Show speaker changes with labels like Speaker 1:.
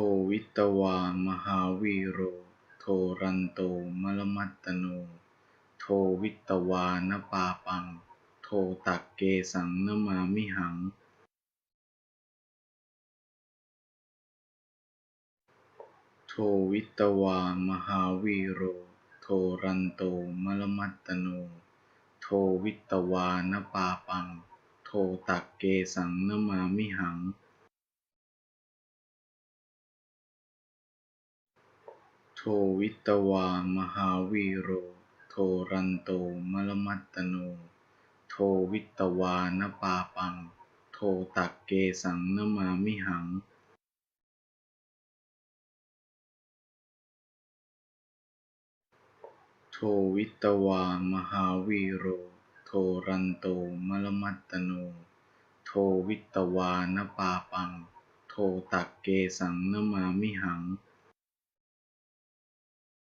Speaker 1: ทวิตวามหาวีโร โทรันโตมลมัตตโน โทวิตวานปาปัง โทตักเกสังนมามิหัง โทวิตวามหาวีโร โทรันโตมลมัตตโน โทวิตวานปาปัง โทตักเกสังนมามิหัง ทวิตวามหาวีโร โทรันโตมลมัตตโน โทวิตวานปาปัง โทตักเกสังนมามิหังโทวิตวามหาวีโร โทรันโตมลมัตตโน โทวิตวานปาปัง โทตักเกสังนมามิหัง